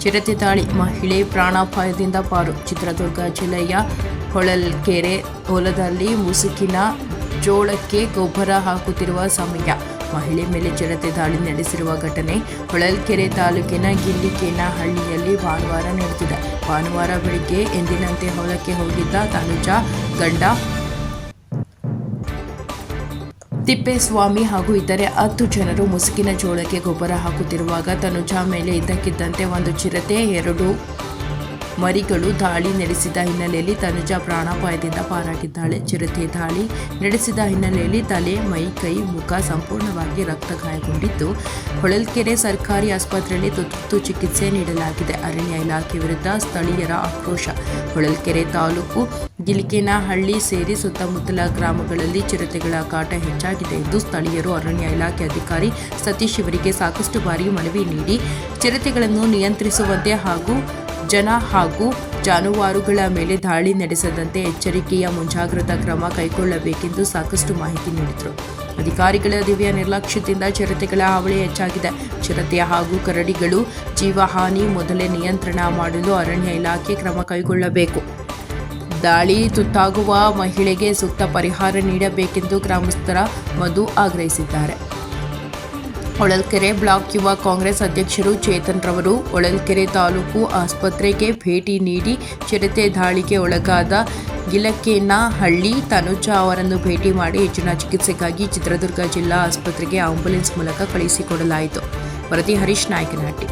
ಚಿರತೆ ದಾಳಿ ಮಹಿಳೆ ಪ್ರಾಣಾಪಾಯದಿಂದ ಪಾರು. ಚಿತ್ರದುರ್ಗ ಜಿಲ್ಲೆಯ ಹೊಳಲ್ಕೆರೆ ಹೊಲದಲ್ಲಿ ಮುಸುಕಿನ ಜೋಳಕ್ಕೆ ಗೊಬ್ಬರ ಹಾಕುತ್ತಿರುವ ಸಮಯ. ಮಹಿಳೆ ಮೇಲೆ ಚಿರತೆ ದಾಳಿ ನಡೆಸಿರುವ ಘಟನೆ ಹೊಳಲ್ಕೆರೆ ತಾಲೂಕಿನ ಗಿಲ್ಲಿಕೇನಹಳ್ಳಿಯಲ್ಲಿ ಭಾನುವಾರ ನಡೆದಿದೆ. ಭಾನುವಾರ ಬೆಳಿಗ್ಗೆ ಎಂದಿನಂತೆ ಹೊಲಕ್ಕೆ ಹೋಗಿದ್ದ ತನುಜಾ ಗಂಡ ತಿಪ್ಪೇಸ್ವಾಮಿ ಹಾಗೂ ಇತರೆ ಹತ್ತು ಜನರು ಮುಸುಕಿನ ಜೋಳಕ್ಕೆ ಗೊಬ್ಬರ ಹಾಕುತ್ತಿರುವಾಗ ತನುಜಾ ಮೇಲೆ ಇದ್ದಕ್ಕಿದ್ದಂತೆ ಒಂದು ಚಿರತೆ ಎರಡು ಮರಿಗಳು ದಾಳಿ ನಡೆಸಿದ ಹಿನ್ನೆಲೆಯಲ್ಲಿ ತನುಜಾ ಪ್ರಾಣಾಪಾಯದಿಂದ ಪಾರಾಗಿದ್ದಾಳೆ. ಚಿರತೆ ದಾಳಿ ನಡೆಸಿದ ಹಿನ್ನೆಲೆಯಲ್ಲಿ ತಲೆ, ಮೈ, ಕೈ, ಮುಖ ಸಂಪೂರ್ಣವಾಗಿ ರಕ್ತ ಗಾಯಗೊಂಡಿದ್ದು, ಹೊಳಲ್ಕೆರೆ ಸರ್ಕಾರಿ ಆಸ್ಪತ್ರೆಯಲ್ಲಿ ತುರ್ತು ಚಿಕಿತ್ಸೆ ನೀಡಲಾಗಿದೆ. ಅರಣ್ಯ ಇಲಾಖೆ ವಿರುದ್ಧ ಸ್ಥಳೀಯರ ಆಕ್ರೋಶ. ಹೊಳಲ್ಕೆರೆ ತಾಲೂಕು ಗಿಲಿಕೇನಹಳ್ಳಿ ಸೇರಿ ಸುತ್ತಮುತ್ತಲ ಗ್ರಾಮಗಳಲ್ಲಿ ಚಿರತೆಗಳ ಕಾಟ ಹೆಚ್ಚಾಗಿದೆ ಎಂದು ಸ್ಥಳೀಯರು, ಅರಣ್ಯ ಇಲಾಖೆ ಅಧಿಕಾರಿ ಸತೀಶ್ ಇವರಿಗೆ ಸಾಕಷ್ಟು ಬಾರಿ ಮನವಿ ನೀಡಿ, ಚಿರತೆಗಳನ್ನು ನಿಯಂತ್ರಿಸುವಂತೆ ಹಾಗೂ ಜನ ಹಾಗೂ ಜಾನುವಾರುಗಳ ಮೇಲೆ ದಾಳಿ ನಡೆಸದಂತೆ ಎಚ್ಚರಿಕೆಯ ಮುಂಜಾಗ್ರತಾ ಕ್ರಮ ಕೈಗೊಳ್ಳಬೇಕೆಂದು ಸಾಕಷ್ಟು ಮಾಹಿತಿ ನೀಡಿದರು. ಅಧಿಕಾರಿಗಳ ದಿವ್ಯ ನಿರ್ಲಕ್ಷ್ಯದಿಂದ ಚಿರತೆಗಳ ಹಾವಳಿ ಹೆಚ್ಚಾಗಿದೆ. ಚಿರತೆ ಹಾಗೂ ಕರಡಿಗಳು ಜೀವಹಾನಿ, ಮೊದಲೇ ನಿಯಂತ್ರಣ ಮಾಡಲು ಅರಣ್ಯ ಇಲಾಖೆ ಕ್ರಮ ಕೈಗೊಳ್ಳಬೇಕು. ದಾಳಿ ತುತ್ತಾಗುವ ಮಹಿಳೆಗೆ ಸೂಕ್ತ ಪರಿಹಾರ ನೀಡಬೇಕೆಂದು ಗ್ರಾಮಸ್ಥರ ಮಧು ಆಗ್ರಹಿಸಿದ್ದಾರೆ. ಹೊಳಲ್ಕೆರೆ ಬ್ಲಾಕ್ ಯುವ ಕಾಂಗ್ರೆಸ್ ಅಧ್ಯಕ್ಷರು ಚೇತನ್ ರವರು ಹೊಳಲ್ಕೆರೆ ತಾಲೂಕು ಆಸ್ಪತ್ರೆಗೆ ಭೇಟಿ ನೀಡಿ ಚಿರತೆ ದಾಳಿಗೆ ಒಳಗಾದ ಗಿಲಕೇನಹಳ್ಳಿ ತನುಜಾ ಅವರನ್ನು ಭೇಟಿ ಮಾಡಿ ಹೆಚ್ಚಿನ ಚಿಕಿತ್ಸೆಗಾಗಿ ಚಿತ್ರದುರ್ಗ ಜಿಲ್ಲಾ ಆಸ್ಪತ್ರೆಗೆ ಆಂಬ್ಯುಲೆನ್ಸ್ ಮೂಲಕ ಕಳುಹಿಸಿಕೊಡಲಾಯಿತು ವರದಿ ಹರೀಶ್ ನಾಯಕನಹಟ್ಟಿ.